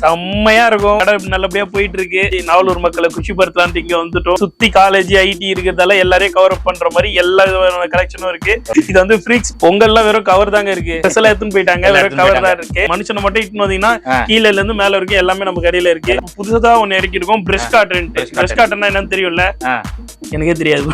செம்மையா இருக்கும். கடை நல்லபடியா போயிட்டு இருக்கு நாவலூர் மக்களை குஷிப்படுத்தலான்ட்டு இங்க வந்துட்டோம். சுத்தி காலேஜ் ஐடி இருக்கிறதால எல்லாரையும் கவர் அப் பண்ற மாதிரி எல்லா விதமான கலெக்ஷனும் இருக்கு. இது வந்து ஃப்ரீக்ஸ் பொங்கல்லாம் வெறும் கவர் தாங்க இருக்கு. ஸ்பெஷலா எடுத்துன்னு போயிட்டாங்க. வெறும் கவர் தான் இருக்கு. மனுஷனை மட்டும் இட்டுன்னு வந்தீங்கன்னா. கீழ இருந்து மேல வரைக்கும் எல்லாமே நம்ம கடையில இருக்கு. புதுசா ஒண்ணு இறக்கி இருக்கோம் பிரஷ் காட்டன் பிரஷ் காட்டன்னா என்னன்னு தெரியும்ல. எனக்கே தெரியாது.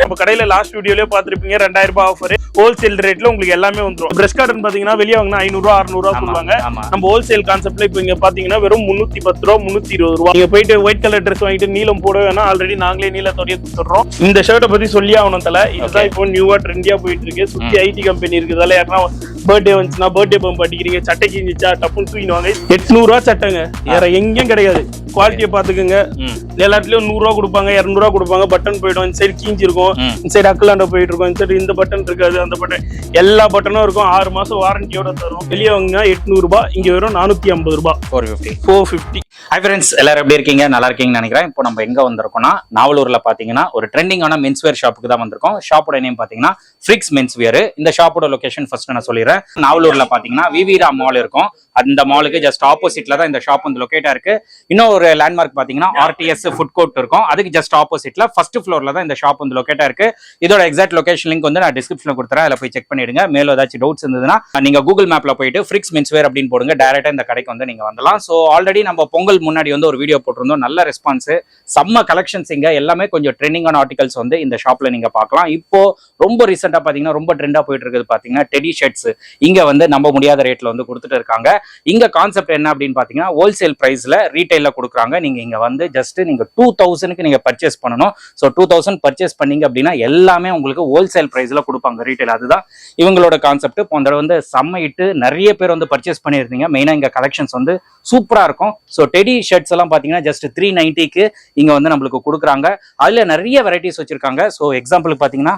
நம்ம கடையில லாஸ்ட் வீடியோலயே பாத்திருப்பீங்க ரெண்டாயிரம் ரூபாய் ஆஃபர் ஹோல்சேல் ரேட்ல உங்களுக்கு எல்லாமே வந்துரும். பிரஷ் காட்டன் பாத்தீங்கன்னா வெளியே வாங்கினா ஐநூறு ரூபா அறுநூறு ரூபா சொல்லுவாங்க. நம்ம ஹோல்சேல் கான்செப்ட்ல இப்போ இங்க பாத்தீங்கன்னா வெறும் முன்னூத்தி பத்து ரூபா முன்னூத்தி இருபது ரூபா. நீங்க போயிட்டு ஒயிட் கலர் ட்ரெஸ் வாங்கிட்டு நீலம் போட வேணா ஆல்ரெடி நாங்களே நீலத்தோடய கொடுத்துறோம் இந்த ஷர்ட்டை பத்தி சொல்லி ஆகணும் தல. இதுதான் இப்போ நியூவா ட்ரெண்டியா போயிட்டு இருக்கு சுத்தி ஐடி கம்பெனி இருக்குதால யாருன்னா பர்த்டே வந்துச்சுன்னா பர்த்டே பம்ப் அடிக்கிறீங்க. சட்டை கிஞ்சிச்சா டப்புன்னு தூக்கின்னு வாங்க எட்நூறு ரூபா சட்டைங்க. வேற எங்கேயும் கிடையாது. குவாலிட்டியை பாத்துக்கோங்க ம். எல்லா இடத்துலயும் நூறு ரூபா கொடுப்பாங்க இரநூறுவா கொடுப்பாங்க. பட்டன் போயிடும். இந்த சைடு கீஞ்சி இருக்கும். ம். இந்த சைடு அக்கலாண்ட போயிட்டு இருக்கும். இந்த சைடு இந்த பட்டன் இருக்காது அந்த பட்டன் எல்லா பட்டனும் இருக்கும். ஆறு மாசம் வாரண்டியோட தரும். வெளியே வாங்கினா எட்நூறு ரூபாய் இங்க வெறும் நானூத்தி ஐம்பது ரூபாய். Four fifty four fifty hi friends எல்லாரும் எப்படி இருக்கீங்க? நல்லா இருக்கீங்கன்னு நினைக்கிறேன். இப்போ நம்ம எங்க வந்திருக்கோம்னா நாவலூர்ல பாத்தீங்கன்னா ஒரு ட்ரெண்டிங்கான மென்ஸ்வேர் ஷாப்புக்கு தான் வந்திருக்கோம். ஷாப்போட நேம் பாத்தீங்கன்னா ஃப்ரிக்ஸ் மென்ஸ்வேர் இந்த ஷாப்போட லொகேஷன் ஃபர்ஸ்ட் நான் சொல்லிடுறேன். நாவலூர்ல பாத்தீங்கன்னா விவிரா மால் இருக்கும். அந்த மாலுக்கு ஜஸ்ட் ஆப்போசிட்ல தான் இந்த ஷாப் வந்து லொகேட்டா இருக்கு. இன்னும் ஒரு லேண்ட்மார்க் பாத்தீங்கன்னா ஆர்டிஎஸ் ஃபுட் கோர்ட் இருக்கும். அதுக்கு ஜஸ்ட் ஆப்போசிட்ல ஃபர்ஸ்ட் ஃப்ளோர்ல தான் இந்த ஷாப் வந்து லொகேட்டா இருக்கு. இதோட எக்ஸாக்ட் லொகேஷன் லிங்க் வந்து நான் டிஸ்கிரிப்ஷன்ல கொடுத்துறேன். அதில் போய் செக் பண்ணிடுங்க. மேலும் ஏதாச்சும் டவுட்ஸ் இருந்ததுன்னா நீங்க கூகுள் மேப்ல போயிட்டு ஃப்ரிக்ஸ் மென்ஸ்வேர் அப்படின்னு போடுங்க. டேரக்டா இந்த கடைக்கு வந்து நீங்க வரலாம் ஸோ ஆல்ரெடி நம்ம பொங்கல் முன்னாடி வந்து ஒரு வீடியோ போட்டிருந்தோம். நல்ல ரெஸ்பான்ஸ் செம்ம கலெக்ஷன்ஸ் இங்க. எல்லாமே கொஞ்சம் ட்ரெண்டிங்கான ஆர்டிகல்ஸ் வந்து இந்த ஷாப்பில் நீங்க பார்க்கலாம். இப்போ ரொம்ப ரீசெண்டாக பார்த்தீங்கன்னா ரொம்ப ட்ரெண்டாக போயிட்டு இருக்குது பார்த்தீங்கன்னா டெடி ஷர்ட்ஸ் இங்கே வந்து நம்ப முடியாத ரேட்ல வந்து கொடுத்துட்டு இருக்காங்க. இங்க கான்செப்ட் என்ன அப்படின்னு பார்த்தீங்கன்னா ஹோல்சேல் ப்ரைஸில் ரீட்டைலில் கொடுக்குறாங்க. நீங்கள் இங்கே வந்து ஜஸ்ட் நீங்கள் டூ தௌசண்ட்க்கு நீங்கள் பர்ச்சேஸ் பண்ணணும். ஸோ டூ தௌசண்ட் பர்ச்சேஸ் பண்ணீங்க அப்படின்னா எல்லாமே உங்களுக்கு ஹோல்சேல் ப்ரைஸில் கொடுப்பாங்க ரீட்டைல் அதுதான் இவங்களோட கான்செப்ட் இப்போ அந்த வந்து செம்மையிட்டு நிறைய பேர் வந்து பர்ச்சேஸ் பண்ணியிருந்தீங்க. மெயினாக இங்கே கலெக்ஷன்ஸ் வந்து சூப்பரா இருக்கும். ஸோ டெடி ஷர்ட்ஸ் எல்லாம் பார்த்தீங்கன்னா ஜஸ்ட் த்ரீ நைன்ட்டிக்கு இங்கே வந்து நம்மளுக்கு கொடுக்குறாங்க. அதில் நிறைய வெரைட்டிஸ் வச்சுருக்காங்க. ஸோ எக்ஸாம்பிளுக்கு பார்த்தீங்கன்னா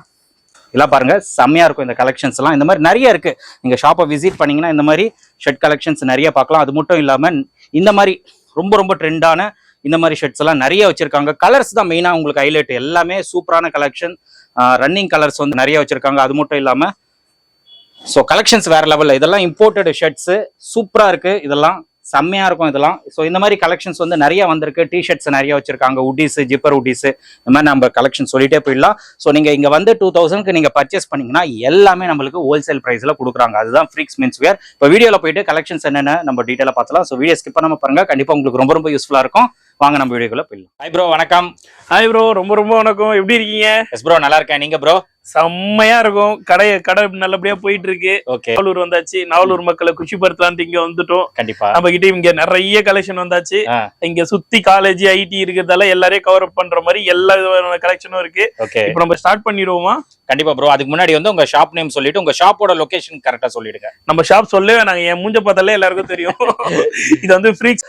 இதெல்லாம் பாருங்க. செம்மையா இருக்கும் இந்த கலெக்ஷன்ஸ் எல்லாம். இந்த மாதிரி நிறைய இருக்கு. நீங்கள் ஷாப்பை விசிட் பண்ணீங்கன்னா இந்த மாதிரி ஷர்ட் கலெக்ஷன்ஸ் நிறைய பார்க்கலாம். அது மட்டும் இல்லாமல் இந்த மாதிரி ரொம்ப ரொம்ப ட்ரெண்டான இந்த மாதிரி ஷர்ட்ஸ் எல்லாம் நிறைய வச்சிருக்காங்க. கலர்ஸ் தான் மெயினாக உங்களுக்கு ஹைலைட் எல்லாமே சூப்பரான கலெக்ஷன் ரன்னிங் கலர்ஸ் வந்து நிறைய வச்சிருக்காங்க. அது மட்டும் இல்லாமல் ஸோ கலெக்ஷன்ஸ் வேற லெவலில் இதெல்லாம் இம்போர்ட்டட் ஷர்ட்ஸு சூப்பராக இருக்குது இதெல்லாம் செம்மையாக இருக்கும் இதெல்லாம். ஸோ இந்த மாதிரி கலெக்ஷன்ஸ் வந்து நிறைய வந்திருக்கு. டிஷர்ட்ஸ் நிறைய வச்சிருக்காங்க. உட்டிஸ் ஜிப்பர் உட்டீஸு இந்த மாதிரி நம்ம கலெக்ஷன் சொல்லிட்டே போயிடலாம். ஸோ நீங்கள் இங்கே வந்து டூ தௌசண்ட்க்கு நீங்கள் பர்ச்சேஸ் பண்ணீங்கன்னா எல்லாமே நம்மளுக்கு ஹோல்சேல் ப்ரைஸில் கொடுக்குறாங்க. அதுதான் ஃப்ரீக்ஸ் மென்ஸ் வேர் இப்போ வீடியோவில் போயிட்டு கலெக்ஷன்ஸ் என்னென்ன நம்ம டீட்டெயிலாக பார்த்தலாம் ஸோ வீடியோ ஸ்கிப் பண்ணாமல் பாருங்கள் கண்டிப்பாக உங்களுக்கு ரொம்ப ரொம்ப யூஸ்ஃபுல்லாக இருக்கும். வாங்க நம்ம வீடியோக்குள்ள போயிடலாம். ஹாய் ப்ரோ வணக்கம். ஹாய் ப்ரோ ரொம்ப ரொம்ப வணக்கம். எப்படி இருக்கீங்க? எஸ் ப்ரோ நல்லா இருக்கேன். நீங்க ப்ரோ செம்மையா இருக்கும். கடை கடை நல்லபடியா போயிட்டு இருக்கு ஓகே நாவலூர் வந்தாச்சு நாவலூர் மக்களை குஷிப்படுத்தலான்ட்டு இங்க வந்துட்டோம். கண்டிப்பா. நம்ம கிட்ட இங்க நிறைய கலெக்ஷன் வந்தாச்சு. இங்க சுத்தி காலேஜ் ஐடி இருக்கிறதால எல்லாரையும் கவர் அப் பண்ற மாதிரி எல்லா விதமான கலெக்ஷனும் இருக்கு. ஓகே இப்போ நம்ம ஸ்டார்ட் பண்ணிடுவோமா? கண்டிப்பா ப்ரோ அதுக்கு முன்னாடி வந்து உங்க ஷாப் நேம் சொல்லிட்டு உங்க ஷாப்போட லொகேஷன் கரெக்டா சொல்லிடுங்க. நம்ம ஷாப் சொல்லவே நாங்க என் மூஞ்ச பார்த்தாலே எல்லாருக்கும் தெரியும். இது வந்து ஃப்ரீக்ஸ்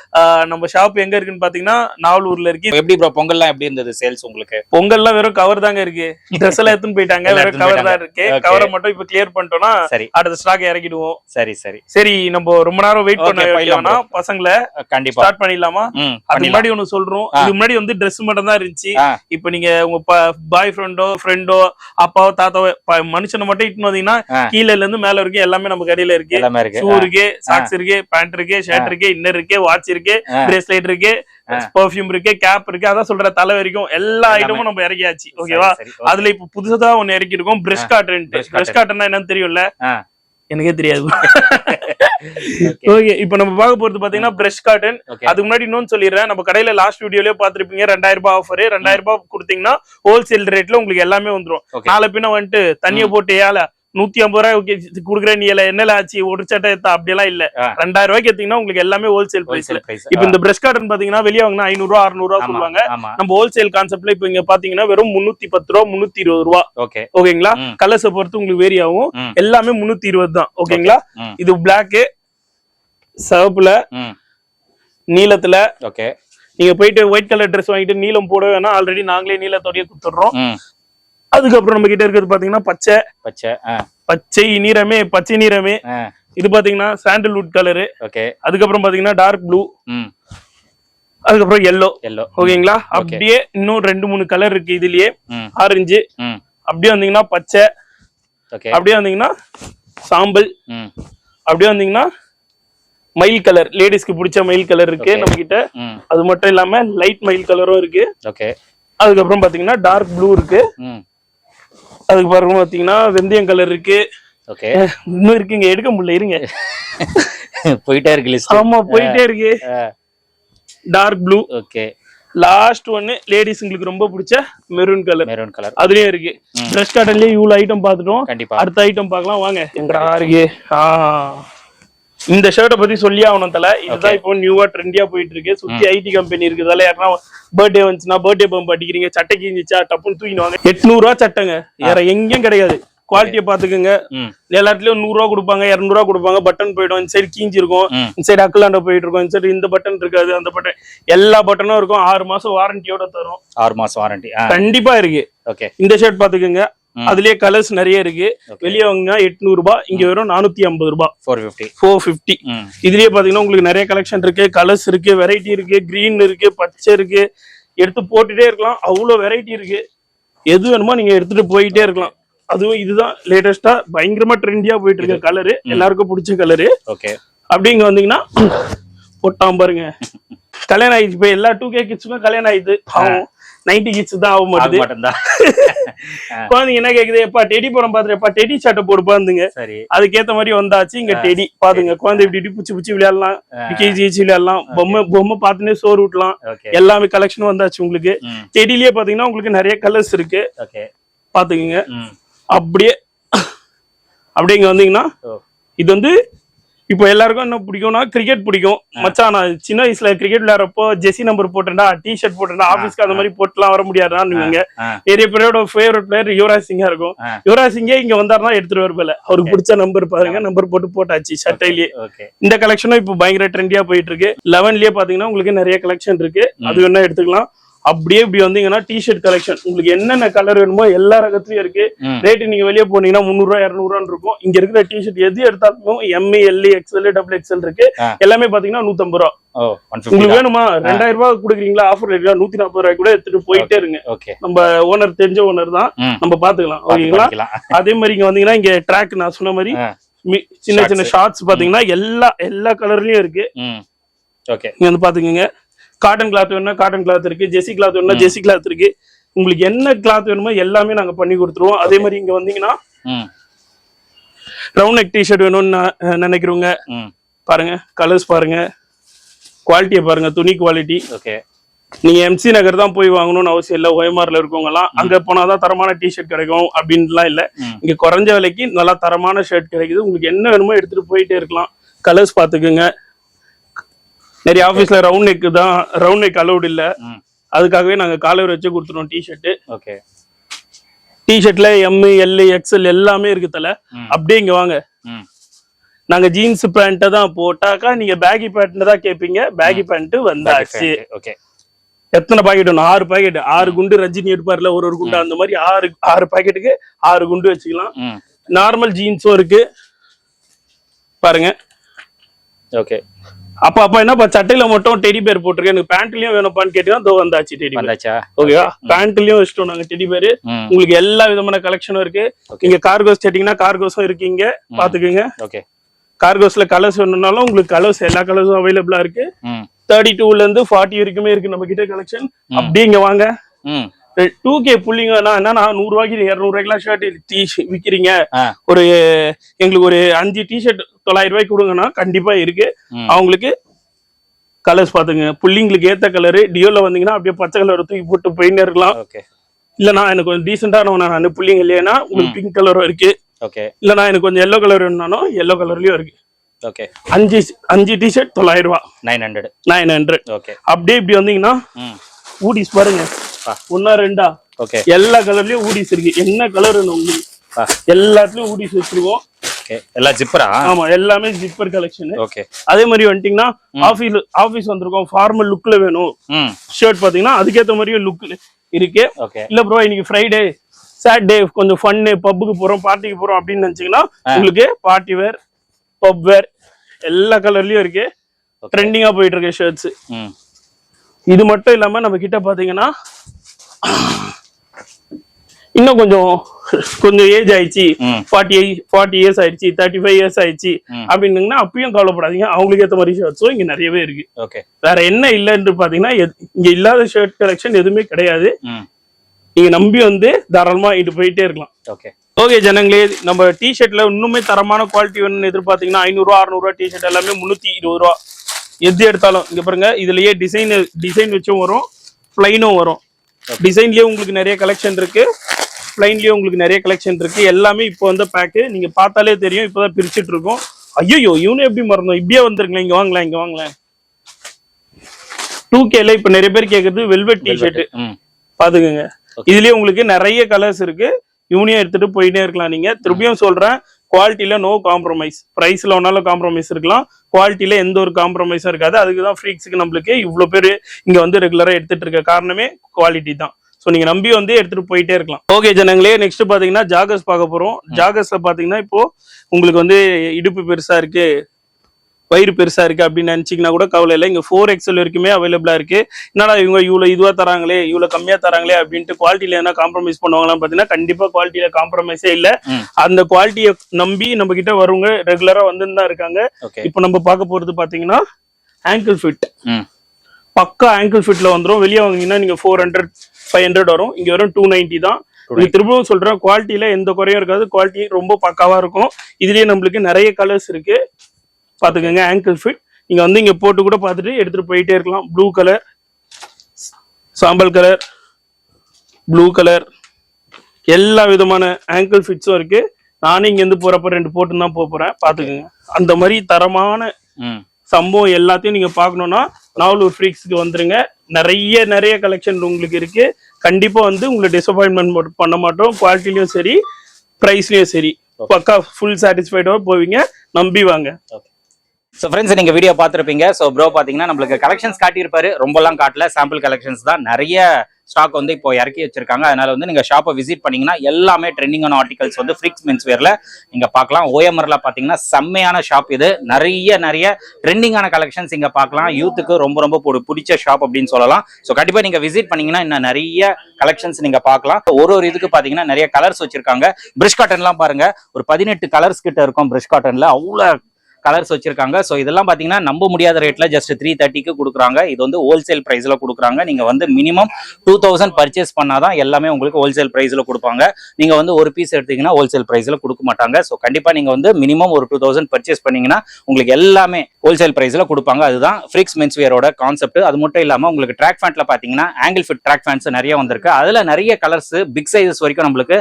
நம்ம ஷாப் எங்க இருக்குன்னு பாத்தீங்கன்னா நாவலூர்ல இருக்கு. எப்படி ப்ரோ பொங்கல்லாம் எப்படி இருந்தது சேல்ஸ் உங்களுக்கு? பொங்கல்லாம் வெறும் கவர் தாங்க இருக்கு. ட்ரெஸ் எல்லாம் எடுத்துன்னு போயிட்டாங்க. வெறும் கவர் தான் இருக்கு. கவரை மட்டும் இப்ப கிளியர் பண்ணிட்டோம்னா சரி. அடுத்த ஸ்டாக் இறக்கிடுவோம். சரி சரி. சரி நம்ம ரொம்ப நேரம் வெயிட் பண்ண வைக்கலாம்னா பசங்களை கண்டிப்பா. ஸ்டார்ட் பண்ணிடலாமா? பண்ணிடலாம். முன்னாடி ஒண்ணு சொல்றோம். இதுக்கு முன்னாடி வந்து Dress மட்டும் தான் இருந்துச்சு. இப்ப நீங்க உங்க பாய் ஃப்ரெண்டோ ஃப்ரெண்டோ அப்பாவோ தாத்தாவோ ப- மனுஷனை மட்டும் இட்டுன்னு வந்தீங்கன்னா ஆ. கீழ இருந்து மேல வரைக்கும் எல்லாமே நம்ம கடையில இருக்கு. எல்லாமே இருக்கு. ஷூ இருக்கு சாக்ஸ் இருக்கு பேண்ட் இருக்கு ஷர்ட் இருக்கு இன்னர் இருக்கு வாட்ச் இருக்கு. பிரேஸ்லெட் இருக்கு. பெர்ஃபியூம் இருக்கு கேப் இருக்கு அதான் சொல்ற தலை வரைக்கும் எல்லா. ஐட்டமும் நம்ம இறக்கியாச்சு. ஓகேவா அதுல இப்ப புதுசா ஒண்ணு இறக்கி இருக்கோம் பிரஷ் காட்டன் பிரஷ் காட்டன்னா என்னன்னு தெரியும்ல. எனக்கே தெரியாது. Okay. ஓகே இப்போ நம்ம பார்க்க போறது பாத்தீங்கன்னா பிரஷ் காட்டன் Okay. அதுக்கு முன்னாடி இன்னொன்னு சொல்லிடுறேன். நம்ம கடையில லாஸ்ட் வீடியோலயே பாத்திருப்பீங்க ரெண்டாயிரம் ரூபாய் ஆஃபர் ரெண்டாயிரம் ரூபாய் கொடுத்தீங்கன்னா ஹோல்சேல் ரேட்ல உங்களுக்கு எல்லாமே வந்துரும். Okay. நாளை பின்ன வந்துட்டு தண்ணிய போட்டு ஏல. நூத்தி ஐம்பது ரூபாய் குடுக்குற நீ என்னல ஆச்சு? ஒரு சட்டை அப்படியெல்லாம் இல்ல. ரெண்டாயிரம் ரூபாய்க்கு எடுத்தீங்கன்னா உங்களுக்கு எல்லாமே ஹோல்சேல் பிரைஸ்ல. இப்போ இந்த பிரஷ் காட்டன் பாத்தீங்கன்னா வெளியே வாங்கினா ஐநூறு ரூபா அறுநூறு ரூபா சொல்லுவாங்க. நம்ம ஹோல்சேல் கான்செப்ட்ல இப்போ இங்க பாத்தீங்கன்னா வெறும் முன்னூத்தி பத்து ரூபா முன்னூத்தி இருபது ரூபா. ஓகே. ஓகேங்களா. கலர்ஸை பொறுத்து உங்களுக்கு வேரி ஆகும். எல்லாமே முன்னூத்தி இருபது தான். ஓகேங்களா. இது பிளாக் சிவப்புல ம். நீலத்துல. ஓகே. நீங்க போயிட்டு ஒயிட் கலர் ட்ரெஸ் வாங்கிட்டு நீலம் போட வேணா ஆல்ரெடி நாங்களே நீலத்தோடய கொடுத்துடுறோம். அதுக்கப்புறம் நம்ம கிட்ட இருக்கிறது பாத்தீங்கன்னா பச்சை. பச்சை பச்சை நீரமே பச்சை நீரமே ஆ. இது பாத்தீங்கன்னா சாண்டல்வுட் கலரு ஓகே. அதுக்கப்புறம் பாத்தீங்கன்னா டார்க் ப்ளூ அதுக்கப்புறம் எல்லோ எல்லோ ஓகேங்களா? அப்படியே இன்னும் ரெண்டு மூணு கலர் இருக்கு இதுலயே. ஆரஞ்சு. அப்படியே வந்தீங்கன்னா பச்சை. ஓகே. அப்படியே வந்தீங்கன்னா சாம்பல். அப்படியே வந்தீங்கன்னா மயில் கலர் லேடிஸ்க்கு பிடிச்ச மயில் கலர் இருக்கு. நம்ம கிட்ட அது மட்டும் இல்லாம லைட் மயில் கலரும் இருக்கு. ஓகே. அதுக்கப்புறம் பாத்தீங்கன்னா டார்க் ப்ளூ இருக்கு. அதுக்கு பிறகு பாத்தீங்கன்னா வெந்தயம் கலர் இருக்கு. ஓகே இன்னும் இருக்குங்க எடுக்க முடியல. இருங்க. போயிட்டே இருக்கு லிஸ்ட் ஆமா போயிட்டே இருக்கு. டார்க் ப்ளூ ஓகே லாஸ்ட் ஒன்னு லேடிஸ்ங்களுக்கு ரொம்ப பிடிச்ச மெரூன் கலர் மெரூன் கலர் அதுலயும் இருக்கு. ட்ரெஸ் காட்டன்லயே இவ்வளவு ஐட்டம் பார்த்துட்டோம். கண்டிப்பா. அடுத்த ஐட்டம் பார்க்கலாம். வாங்க. எங்கடா இருக்கு? ஆ. இந்த ஷர்ட்டை பத்தி சொல்லி ஆகணும் தல. இதுதான் இப்போ நியூவா ட்ரெண்டியா போயிட்டு இருக்கு சுத்தி ஐடி கம்பெனி இருக்குதால யாருன்னா பர்த்டே வந்துச்சுன்னா பர்த்டே பம்ப் அடிக்கிறீங்க. சட்டை கிஞ்சிச்சா டப்புன்னு தூக்கின்னு வாங்க எட்நூறு ரூபா சட்டைங்க வேற எங்கேயும் கிடையாது. குவாலிட்டியை பாத்துக்கோங்க. ம். எல்லா இடத்துலயும் நூறு ரூபா கொடுப்பாங்க இருநூறு ரூபா கொடுப்பாங்க. பட்டன் போயிடும். இந்த சைடு கீஞ்சி இருக்கும். இந்த சைடு அக்கலாண்ட போயிட்டு இருக்கும். இந்த சைடு இந்த பட்டன் இருக்காது அந்த பட்டன் எல்லா பட்டனும் இருக்கும். ஆறு மாசம் வாரண்டியோட தரும். ஆறு மாசம் வாரண்டி கண்டிப்பா இருக்கு. ஓகே. இந்த ஷர்ட் பாத்துக்கோங்க. அதுலயே கலர்ஸ் நிறைய இருக்கு. வெளியே வாங்கினா எட்நூறு ரூபாய் இங்க வெறும் நானூத்தி ஐம்பது ரூபாய் ஃபோர் ஃபிஃப்டி ஃபோர் பிப்டி இதுலயே பாத்தீங்கன்னா உங்களுக்கு நிறைய கலெக்ஷன் இருக்கு. கலர்ஸ் இருக்கு வெரைட்டி இருக்கு கிரீன் இருக்கு பச்சை இருக்கு. எடுத்து போட்டுட்டே இருக்கலாம். அவ்வளவு வெரைட்டி இருக்கு. எது வேணுமோ நீங்க எடுத்துட்டு போயிட்டே இருக்கலாம். அதுவும் இதுதான் லேட்டஸ்டா பயங்கரமா ட்ரெண்டியா போயிட்டு இருக்க கலரு எல்லாருக்கும் பிடிச்ச கலரு ஓகே அப்படி இங்க வந்தீங்கன்னா பொட்டாம் பாருங்க. கல்யாணம் ஆயிடுச்சு. இப்ப எல்லா டூ கே கிட்ஸுக்கும் கல்யாணம் ஆயிடுது. ஆகும் நைன்டி கிட்ஸ் தான் ஆக மட்டும்தான் குழந்தைங்க என்ன கேக்குது? எப்பா டெடி படம் பாத்துட்டு எப்பா டெடி சட்டை போடுப்பா இருந்துங்க சரி. அதுக்கேத்த மாதிரி வந்தாச்சு இங்க டெடி. பாத்துங்க குழந்தை இப்படி இப்படி புச்சி புச்சி விளையாடலாம். கேஜி விளையாடலாம். பொம்மை பொம்மை பார்த்துனே சோறு ஊட்டலாம். எல்லாமே கலெக்ஷன் வந்தாச்சு உங்களுக்கு. டெடிலேயே பாத்தீங்கன்னா உங்களுக்கு நிறைய கலர்ஸ் இருக்கு. பாத்துக்கோங்க. அப்படியே அப்படியே இங்க வந்தீங்கன்னா இது வந்து இப்போ எல்லாருக்கும் என்ன பிடிக்கும்னா கிரிக்கெட் பிடிக்கும். மச்சான் நான் சின்ன வயசுல கிரிக்கெட் விளையாடுறப்போ ஜெர்சி நம்பர் போட்டேன்டா டி ஷர்ட் போட்டேன்டா ஆபீஸ்க்கு அந்த மாதிரி போட்டுலாம் வர முடியாதுன்னு நிறைய பேரோட ஃபேவரட் பிளேயர் யுவராஜ் சிங்கா இருக்கும். யுவராஜ் சிங்கே இங்க வந்தாருன்னா எடுத்துட்டு வருவேல அவருக்கு பிடிச்ச நம்பர் பாருங்க நம்பர் போட்டு போட்டாச்சு சட்டையிலேயே இந்த கலெக்ஷனும் இப்போ பயங்கர ட்ரெண்டியா போயிட்டு இருக்கு. லெவன்லயே பாத்தீங்கன்னா உங்களுக்கு நிறைய கலெக்ஷன் இருக்கு. அது வேணா எடுத்துக்கலாம். அப்படியே இப்படி வந்தீங்கன்னா டிஷர்ட் கலெக்ஷன் உங்களுக்கு என்னென்ன கலர் வேணுமோ எல்லா ரகத்துலயும் இருக்கு. ம். ரேட்டு நீங்க வெளியே போனீங்கன்னா முந்நூறு ரூபாய் இருநூறு ரூபான்னு இருக்கும். இங்க இருக்கிற டிஷர்ட் எது எடுத்தாலும் M L XL double XL இருக்கு. எல்லாமே பாத்தீங்கன்னா நூத்தம்பது ரூபா. உங்களுக்கு வேணுமா? ரெண்டாயிரம் ரூபாய் கொடுக்குறீங்களா? ஆஃபர் ரேட்ல நூத்தி நாற்பது ரூபாய் கூட எடுத்துட்டு போயிட்டே இருங்க. நம்ம ஓனர் தெரிஞ்ச ஓனர் தான். நம்ம பாத்துக்கலாம். ஓகேங்களா? அதே மாதிரி இங்க வந்தீங்கன்னா இங்க ட்ராக் நான் சொன்ன மாதிரி சின்ன சின்ன ஷார்ட்ஸ் பாத்தீங்கன்னா எல்லா எல்லா கலர்லயும் இருக்கு. ஓகே நீங்க வந்து பாத்துக்கோங்க. காட்டன் கிளாத் வேணும்னா காட்டன் கிளாத் இருக்கு. ஜெர்சி கிளாத் வேணும்னா ஜெர்சி கிளாத் இருக்கு. உங்களுக்கு என்ன கிளாத் வேணுமோ எல்லாமே நாங்க பண்ணி கொடுத்துருவோம். அதே மாதிரி இங்க வந்தீங்கன்னா ரவுண்ட் நெக் டிஷர்ட் வேணும்னு நினைக்கிறவங்க பாருங்க. கலர்ஸ் பாருங்க. குவாலிட்டியை பாருங்க. துணி குவாலிட்டி ஓகே நீங்க எம்சி நகர் தான் போய் வாங்கணும்னு அவசியம் இல்ல. ஓஎம்ஆர்ல இருக்கவங்க எல்லாம் அங்க போனாதான் தரமான டிஷர்ட் கிடைக்கும் அப்படின்ட்டுலாம் இல்ல. இங்க குறைஞ்ச விலைக்கு நல்லா தரமான ஷர்ட் கிடைக்குது. உங்களுக்கு என்ன வேணுமோ எடுத்துட்டு போயிட்டே இருக்கலாம். கலர்ஸ் பாத்துக்குங்க நிறைய ஆபீஸ்ல ரவுண்ட் நெக் தான் ரவுண்ட் நெக் அலௌட் இல்ல. அதுக்காகவே நாங்க காலர் வச்சு கொடுத்துருவோம் டிஷர்ட் ஓகே. டிஷர்ட்ல எம் எல் எக்ஸ்எல் எல்லாமே இருக்கு தல. அப்படியே இங்க வாங்க. நாங்க ஜீன்ஸ் பேண்ட்டை தான் போட்டாக்கா நீங்க பேகி பேண்ட் தான் கேப்பீங்க. பேகி பேண்ட் வந்தாச்சு. ஓகே எத்தனை பாக்கெட் வேணும்? ஆறு பாக்கெட் ஆறு குண்டு ரஜினி எடுப்பார்ல ஒரு ஒரு குண்டு அந்த மாதிரி ஆறு ஆறு பாக்கெட்டுக்கு ஆறு குண்டு வச்சுக்கலாம். நார்மல் ஜீன்ஸும் இருக்கு. பாருங்க. ஓகே அப்ப அப்ப என்னப்பா சட்டையில மட்டும் டெடி பேர் போட்டிருக்கேன். எனக்கு பேண்ட்லயும் வேணும்ப்பான்னு கேட்டீங்கன்னா தோ வந்தாச்சு டெடி பேர் வந்தாச்சா? ஓகேவா பேண்ட்லயும் வச்சிட்டோம் நாங்க டெடி பேர் உங்களுக்கு எல்லா விதமான கலெக்ஷனும் இருக்கு. நீங்க கார்கோஸ் கேட்டீங்கன்னா கார்கோஸும் இருக்கீங்க பாத்துக்கோங்க. ஓகே கார்கோஸ்ல கலர்ஸ் வேணும்னாலும் உங்களுக்கு கலர்ஸ் எல்லா கலர்ஸும் அவைலபிளா இருக்கு. தேர்ட்டி டூல இருந்து ஃபார்ட்டி வரைக்குமே இருக்கு நம்ம கிட்ட கலெக்ஷன் அப்படியே இங்க வாங்க. டூ கே புள்ளிங்க என்னன்னா நூறு ரூபாய்க்கு இருநூறு ரூபாய்க்குலாம் ஷர்ட் டீ விக்கிறீங்க. ஒரு எங்களுக்கு ஒரு அஞ்சு டிஷர்ட் தொள்ளாயிரம் ரூபாய்க்கு கொடுங்கன்னா கண்டிப்பா இருக்கு. அவங்களுக்கு கலர்ஸ் பாத்துங்க புள்ளிங்களுக்கு ஏத்த கலரு டியோல வந்தீங்கன்னா அப்படியே பச்சை கலர் தூக்கி போட்டு போயின்னு இருக்கலாம். இல்லனா எனக்கு கொஞ்சம் டீசெண்டான நான் புள்ளிங்க இல்லையா உங்களுக்கு பிங்க் கலரும் இருக்கு. ஓகே இல்லனா எனக்கு கொஞ்சம் எல்லோ கலர் வேணும்னாலும் எல்லோ கலர்லயும் இருக்கு. ஓகே அஞ்சு அஞ்சு டிஷர்ட் தொள்ளாயிரம் ரூபாய் nine hundred nine hundred okay அப்படியே இப்படி வந்தீங்கன்னா ஊடிஸ் பாருங்க. ஒன்னா ரெண்டா? ஓகே எல்லா கலர்லயும் ஊடிஸ் இருக்கு என்ன கலர் உங்களுக்கு? எல்லாத்துலயும் ஊடிஸ் வச்சிருக்கோம். ஓகே எல்லாம் ஜிப்பரா ஆமா எல்லாமே ஜிப்பர் கலெக்ஷன் ஓகே அதே மாதிரி வந்துட்டீங்கன்னா ஆபீஸ் ஆபீஸ் வந்திருக்கோம். ஃபார்மல் லுக்ல வேணும். ஷர்ட் பாத்தீங்கன்னா அதுக்கேத்த மாதிரியும் லுக் இருக்கு. இல்ல ப்ரோ இன்னைக்கு ஃப்ரைடே சாட்டர்டே கொஞ்சம் ஃபன்னு பப்புக்கு போறோம் பார்ட்டிக்கு போறோம் அப்படின்னு நினைச்சீங்கன்னா உங்களுக்கு பார்ட்டி வேர் பப் வேர் எல்லா கலர்லயும் இருக்கு. ட்ரெண்டிங்கா போயிட்டு இருக்கு ஷர்ட்ஸ் இது மட்டும் இல்லாம நம்ம கிட்ட பாத்தீங்கன்னா இன்னும் கொஞ்சம் கொஞ்சம் ஏஜ் ஆயிடுச்சு. ஃபார்ட்டி ஃபார்ட்டி இயர்ஸ் ஆயிடுச்சு தேர்ட்டி ஃபைவ் இயர்ஸ் ஆயிடுச்சு. அப்படின்னீங்கன்னா அப்பயும் கவலைப்படாதீங்க. அவங்களுக்கு ஏற்ற மாதிரி ஷர்ட்ஸும் இங்க நிறையவே இருக்கு. ஓகே வேற என்ன இல்லைன்னு பாத்தீங்கன்னா இங்க இல்லாத ஷர்ட் கலெக்ஷன் எதுவுமே கிடையாது. நீங்க நம்பி வந்து தாராளமா இட்டு போயிட்டே இருக்கலாம். ஓகே ஓகே ஜனங்களே நம்ம டிஷர்ட்ல இன்னுமே தரமான குவாலிட்டி வேணும்னு எதிர்பார்த்தீங்கன்னா ஐநூறுரூவா அறுநூறுவா டிஷர்ட் எல்லாமே முந்நூற்றி இருபது ரூபா. எது எடுத்தாலும் இங்க பாருங்க இதுலயே டிசைன் டிசைன் வச்சும் வரும் பிளைனும் வரும். டிசைன்லயே உங்களுக்கு நிறைய கலெக்ஷன் இருக்கு. பிளைன்லயே உங்களுக்கு நிறைய கலெக்ஷன் இருக்கு. எல்லாமே இப்போ வந்த பேக்கு நீங்க பார்த்தாலே தெரியும் இப்போதான் பிரிச்சுட்டு இருக்கோம். ஐயோ இவனு எப்படி மறந்தோம்? இப்படியே வந்துருங்களேன் இங்க வாங்கலாம் இங்க வாங்கலாம் டூ கேல இப்ப நிறைய பேர் கேக்குறது வெல்வெட் டிஷர்ட் பாத்துக்கோங்க. இதுலயே உங்களுக்கு நிறைய கலர்ஸ் இருக்கு. இவனையும் எடுத்துட்டு போயிட்டே இருக்கலாம் நீங்க. திருப்பியும் சொல்றேன். குவாலிட்டியில நோ காம்ப்ரமைஸ் பிரைஸ்ல ஒன்னாலும் காம்ப்ரமைஸ் இருக்கலாம். குவாலிட்டியில எந்த ஒரு காம்ப்ரமைஸும் இருக்காது. அதுக்கு தான் ஃப்ரீக்ஸுக்கு நம்மளுக்கு இவ்வளவு பேர் இங்க வந்து ரெகுலரா எடுத்துட்டு இருக்க காரணமே குவாலிட்டி தான். ஸோ நீங்க நம்பி வந்து எடுத்துட்டு போயிட்டே இருக்கலாம். ஓகே ஜனங்களே நெக்ஸ்ட் பாத்தீங்கன்னா ஜாகர்ஸ் பார்க்க போறோம். ஜாகர்ஸ்ல பாத்தீங்கன்னா இப்போ உங்களுக்கு வந்து இடுப்பு பெருசா இருக்கு. வயிறு பெருசா இருக்கு அப்படின்னு நினைச்சீங்கன்னா கூட கவலை இல்லை. இங்க ஃபோர் எக்ஸல் வரைக்குமே அவைலபிளா இருக்கு. என்னடா இவங்க இவ்வளவு இதுவா தராங்களே இவ்வளவு கம்மியா தராங்களே அப்படின்ட்டு குவாலிட்டியில என்ன காம்ப்ரமைஸ் பண்ணுவாங்களான்னு பாத்தீங்கன்னா கண்டிப்பா குவாலிட்டியில காம்ப்ரமைஸே இல்ல. அந்த குவாலிட்டியை நம்பி நம்ம கிட்ட வரவங்க ரெகுலரா வந்துன்னு தான் இருக்காங்க. இப்போ நம்ம பார்க்க போறது பாத்தீங்கன்னா ஆங்கிள் ஃபிட் பக்கா ஆங்கிள் ஃபிட்ல வந்துரும். வெளியே வாங்குனீங்கன்னா நீங்க ஃபோர் ஹண்ட்ரட் ஃபைவ் ஹண்ட்ரட் வரும். இங்க வரும் டூ நைன்டி தான். திரும்பவும் சொல்றேன் குவாலிட்டியில எந்த குறையும் இருக்காது. குவாலிட்டி ரொம்ப பக்காவா இருக்கும். இதுலயே நம்மளுக்கு நிறைய கலர்ஸ் இருக்கு. பாத்துக்கோங்க ஆங்கிள் ஃபிட் நீங்க வந்து இங்க போட்டு கூட பார்த்துட்டு எடுத்துட்டு போயிட்டே இருக்கலாம். ப்ளூ கலர் சாம்பல் கலர் ப்ளூ கலர் எல்லா விதமான ஆங்கிள் ஃபிட்ஸும் இருக்கு. நானே இங்க இருந்து போறப்ப ரெண்டு போட்டு தான் போப் போறேன். பாத்துக்கோங்க. அந்த மாதிரி தரமான சம்பவம் எல்லாத்தையும் நீங்க பார்க்கணும்னா நாவலூர் ஃப்ரீக்ஸ்க்கு வந்துருங்க. நிறைய நிறைய கலெக்ஷன் உங்களுக்கு இருக்கு. கண்டிப்பா வந்து உங்களை டிசப்பாயின்மெண்ட் பண்ண மாட்டோம். குவாலிட்டிலயும் சரி ப்ரைஸ்லயும் சரி. பக்கா ஃபுல் சாட்டிஸ்ஃபைடோட போவீங்க. நம்பி வாங்க. ஸோ ஃப்ரெண்ட்ஸ் நீங்கள் வீடியோ பார்த்துருப்பீங்க. ஸோ ப்ரோ பார்த்தீங்கன்னா நம்மளுக்கு கலெக்ஷன்ஸ் காட்டியிருப்பாரு. ரொம்பலாம் காட்டல. சாம்பிள் கலெக்ஷன்ஸ் தான். நிறைய ஸ்டாக் வந்து இப்போ இறக்கி வச்சிருக்காங்க. அதனால வந்து நீங்கள் ஷாப்பை விசிட் பண்ணீங்கன்னா எல்லாமே ட்ரெண்டிங்கான ஆர்டிகல்ஸ் வந்து ஃப்ரிக்ஸ் மென்ஸ் வேர்ல நீங்க பார்க்கலாம். ஓஎம்ஆரில் பார்த்தீங்கன்னா செம்மையான ஷாப் இது. நிறைய நிறைய ட்ரெண்டிங்கான கலெக்ஷன்ஸ் இங்கே பார்க்கலாம். யூத்துக்கு ரொம்ப ரொம்ப பிடிச்ச ஷாப் அப்படின்னு சொல்லலாம். ஸோ கண்டிப்பாக நீங்கள் விசிட் பண்ணீங்கன்னா இன்னும் நிறைய கலெக்ஷன்ஸ் நீங்கள் பார்க்கலாம். ஒரு ஒரு இதுக்கு பார்த்தீங்கன்னா நிறைய கலர்ஸ் வச்சிருக்காங்க. பிரிஷ் காட்டன்லாம் பாருங்க. ஒரு பதினெட்டு கலர்ஸ் கிட்ட இருக்கும் பிரிஷ் காட்டனில் அவ்வளோ கலர்ஸ் வச்சிருக்காங்க. ஸோ இதெல்லாம் பார்த்தீங்கன்னா நம்ப முடியாத ரேட்ல ஜஸ்ட் த்ரீ தேர்ட்டிக்கு கொடுக்குறாங்க. இது வந்து ஹோல்சேல் ப்ரைஸ்ல கொடுக்குறாங்க. நீங்க வந்து மினிமம் டூ தௌசண்ட் பர்ச்சேஸ் பண்ணாதான் எல்லாமே உங்களுக்கு ஹோல்சேல் ப்ரைஸ்ல கொடுப்பாங்க. நீங்க வந்து ஒரு பீஸ் எடுத்தீங்கன்னா ஹோல்சேல் ப்ரைஸ்ல கொடுக்க மாட்டாங்க. ஸோ கண்டிப்பா நீங்க வந்து மினிமம் ஒரு டூ தௌசண்ட் பர்ச்சேஸ் பண்ணீங்கன்னா உங்களுக்கு எல்லாமே ஹோல்சேல் ப்ரைஸ்ல கொடுப்பாங்க. அதுதான் ஃப்ரிக்ஸ் மென்ஸ்வியரோட கான்செப்ட் அது மட்டும் இல்லாமல் உங்களுக்கு ட்ராக் ஃபேண்ட்ல பாத்தீங்கன்னா ஆங்கிள் ஃபிட் ட்ராக் ஃபேண்ட்ஸ் நிறைய வந்திருக்கு. அதுல நிறைய கலர்ஸ் பிக் சைஸஸ் வரைக்கும் நம்மளுக்கு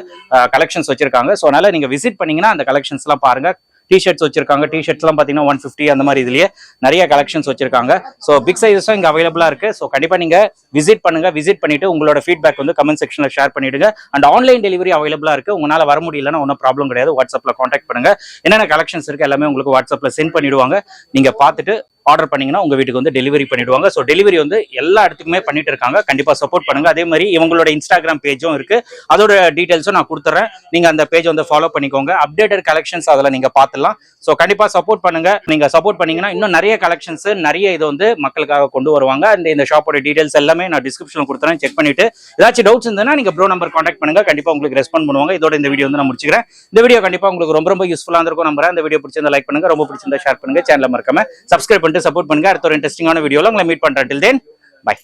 கலெக்ஷன்ஸ் வச்சிருக்காங்க. ஸோ அதனால நீங்க விசிட் பண்ணீங்கன்னா அந்த கலெக்ஷன்ஸ்லாம் பாருங்கள் பாருங்க. டிஷர்ட்ஸ் வச்சிருக்காங்க. டிஷர்ட்ஸ்லாம் பார்த்தீங்கன்னா ஒன் ஃபிஃப்டி அந்த மாதிரி இதுலயே நிறைய கலெக்ஷன்ஸ் வச்சிருக்காங்க. ஸோ பிக் சைஸஸும் இங்கே அவைலபிளாக இருக்கு. ஸோ கண்டிப்பாக நீங்க விசிட் பண்ணுங்க. விசிட் பண்ணிட்டு உங்களோட ஃபீட்பேக் வந்து கமெண்ட் செக்ஷனில் ஷேர் பண்ணிடுங்க. அண்ட் ஆன்லைன் டெலிவரி அவைலபிளாக இருக்கு. உங்களால வர முடியலன்னா ஒன்றும் ப்ராப்ளம் கிடையாது. வாட்ஸ்அப்பில் காண்டாக்ட் பண்ணுங்க. என்னென்ன கலெக்ஷன்ஸ் இருக்கு எல்லாமே உங்களுக்கு வாட்ஸ்அப்ல சென்ட் பண்ணிடுவாங்க. நீங்க பார்த்துட்டு ஆர்டர் பண்ணீங்கன்னா உங்க வீட்டுக்கு வந்து டெலிவரி பண்ணிடுவாங்க. ஸோ டெலிவரி வந்து எல்லா இடத்துக்குமே பண்ணிட்டு இருக்காங்க. கண்டிப்பா சப்போர்ட் பண்ணுங்க. அதே மாதிரி இவங்களோட இன்ஸ்டாகிராம் பேஜும் இருக்கு. அதோட டீடைல்ஸும் நான் கொடுத்துறேன். நீங்க அந்த பேஜ் வந்து ஃபாலோ பண்ணிக்கோங்க. அப்டேட்டட் கலெக்ஷன்ஸ் அதில் நீங்க பார்த்துலாம் ஸோ கண்டிப்பா சப்போர்ட் பண்ணுங்க. நீங்க சப்போர்ட் பண்ணீங்கன்னா இன்னும் நிறைய கலெக்ஷன்ஸ் நிறைய இது வந்து மக்களுக்காக கொண்டு வருவாங்க. அந்த இந்த ஷாப்போட டீடைல்ஸ் எல்லாமே நான் டிஸ்கிரிப்ஷன் கொடுத்துறேன். செக் பண்ணிட்டு ஏதாச்சும் டவுட்ஸ் இருந்ததுன்னா நீங்க ப்ரோ நம்பர் காண்டாக்ட் பண்ணுங்க. கண்டிப்பா உங்களுக்கு ரெஸ்பாண்ட் பண்ணுவாங்க. இதோட இந்த வீடியோ வந்து நான் முடிச்சுக்கிறேன். இந்த வீடியோ கண்டிப்பா உங்களுக்கு ரொம்ப ரொம்ப யூஸ்ஃபுல்லா இருக்கும் நம்புறேன். இந்த வீடியோ பிடிச்சிருந்தா லைக் பண்ணுங்க. ரொம்ப பிடிச்சிருந்தா ஷேர் பண்ணுங்க. சேனலை மறக்காம சப்ஸ்கிரைப் பண்ணிட்டு சப்போர்ட் பண்ணுங்க. அடுத்த ஒரு இன்ட்ரெஸ்டிங்கான வீடியோவில் உங்களை மீட் பண்ணுறேன் டில் தென் பை